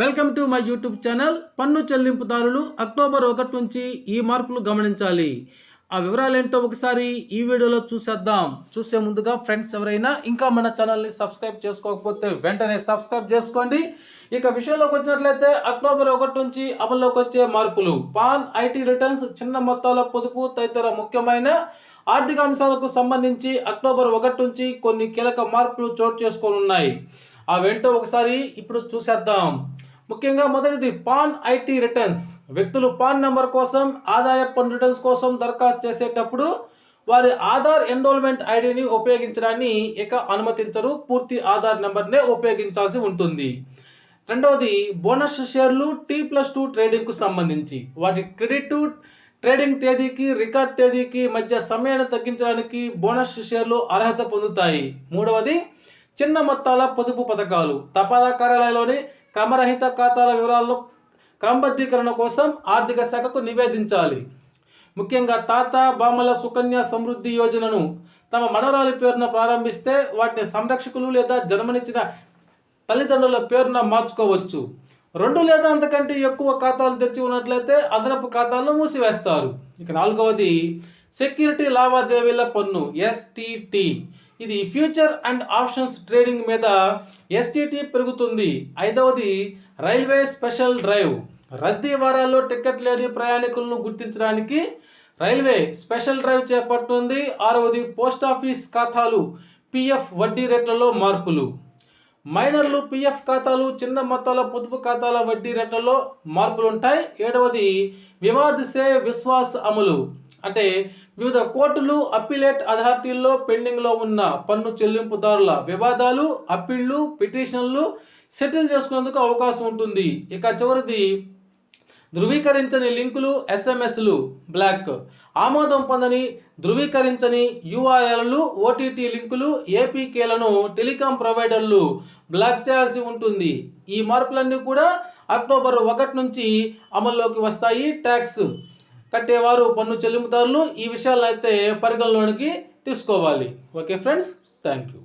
Welcome to my YouTube channel పన్ను చెల్లింపుదారులు October ఒకటి నుంచి ఈ మార్పులు గమనించాలి. ఆ వివరాలు ఏంటో ఒకసారి ఈ వీడియోలో చూసేద్దాం. చూసే ముందుగా ఫ్రెండ్స్ ఎవరైనా ఇంకా మన ఛానల్ని సబ్స్క్రైబ్ చేసుకోకపోతే వెంటనే సబ్స్క్రైబ్ చేసుకోండి. ఇక విషయంలోకి వచ్చినట్లయితే అక్టోబర్ ఒకటి నుంచి అమల్లోకి వచ్చే మార్పులు. పాన్ ఐటీ రిటర్న్స్ చిన్న మొత్తాల పొదుపు తదితర ముఖ్యమైన ఆర్థిక అంశాలకు సంబంధించి అక్టోబర్ ఒకటి నుంచి కొన్ని కీలక మార్పులు చోటు చేసుకొని ఉన్నాయి అవేంటో ఒకసారి ఇప్పుడు చూసేద్దాం. ముఖ్యంగా మొదటిది పాన్ ఐటీ రిటర్న్స్. వ్యక్తులు పాన్ నెంబర్ కోసం ఆదాయ పన్ను రిటర్న్స్ కోసం దరఖాస్తు చేసేటప్పుడు వారి ఆధార్ ఎన్రోల్మెంట్ ఐడిని ఉపయోగించడాన్ని ఇక అనుమతించరు. పూర్తి ఆధార్ నెంబర్నే ఉపయోగించాల్సి ఉంటుంది. రెండవది బోనస్ షేర్లు టీ ప్లస్ టూ ట్రేడింగ్కు సంబంధించి. వాటి క్రెడిట్ ట్రేడింగ్ తేదీకి రికార్డ్ తేదీకి మధ్య సమయాన్ని తగ్గించడానికి బోనస్ షేర్లు అర్హత పొందుతాయి. మూడవది చిన్న మొత్తాల పొదుపు పథకాలు. తపాలా కార్యాలయంలోని క్రమరహిత ఖాతాల వివరాలను క్రమబద్ధీకరణ కోసం ఆర్థిక శాఖకు నివేదించాలి. ముఖ్యంగా తాత బామ్మల సుకన్య సమృద్ధి యోజనను తమ మనవరాలి పేరున ప్రారంభిస్తే వాటిని సంరక్షకులు లేదా జన్మనిచ్చిన తల్లిదండ్రుల పేరున మార్చుకోవచ్చు. రెండు లేదా అంతకంటే ఎక్కువ ఖాతాలు తెరిచి ఉన్నట్లయితే అదనపు ఖాతాలను మూసివేస్తారు. ఇక నాలుగవది సెక్యూరిటీ లావాదేవీల పన్ను ఎస్టిటి ఇది ఫ్యూచర్ అండ్ ఆప్షన్స్ ట్రేడింగ్ మీద ఎస్టిటి పెరుగుతుంది. ఐదవది రైల్వే స్పెషల్ డ్రైవ్. రద్దీ వారాల్లో టికెట్ లేని ప్రయాణికులను గుర్తించడానికి రైల్వే స్పెషల్ డ్రైవ్ చేపట్టింది. ఆరవది పోస్ట్ ఆఫీస్ ఖాతాలు పిఎఫ్ వడ్డీ రేట్లలో మార్పులు. మైనర్లు పిఎఫ్ ఖాతాలు చిన్న మొత్తాల పొదుపు ఖాతాల వడ్డీ రేట్లలో మార్పులు ఉంటాయి ఏడవది వివాద్ సే విశ్వాస్ అమలు. అంటే వివిధ కోర్టులు అప్పీలేట్ అథారిటీల్లో పెండింగ్లో ఉన్న పన్ను చెల్లింపుదారుల వివాదాలు అప్పీళ్ళు పిటిషన్లు సెటిల్ చేసుకునేందుకు అవకాశం ఉంటుంది. ఇక చివరిది ధృవీకరించని లింకులు ఎస్ఎంఎస్లు బ్లాక్. ఆమోదం పొందని ధృవీకరించని యూఆర్ఎల్లు ఓటీటీ లింకులు ఏపీకేలను టెలికాం ప్రొవైడర్లు బ్లాక్ చేయాల్సి ఉంటుంది. ఈ మార్పులన్నీ కూడా అక్టోబర్ ఒకటి నుంచి అమల్లోకి వస్తాయి. ట్యాక్స్ కట్టేవారు పన్ను చెల్లింపుదారులు ఈ విషయాలను అయితే పరిగణలోనికి తీసుకోవాలి. Okay friends thank you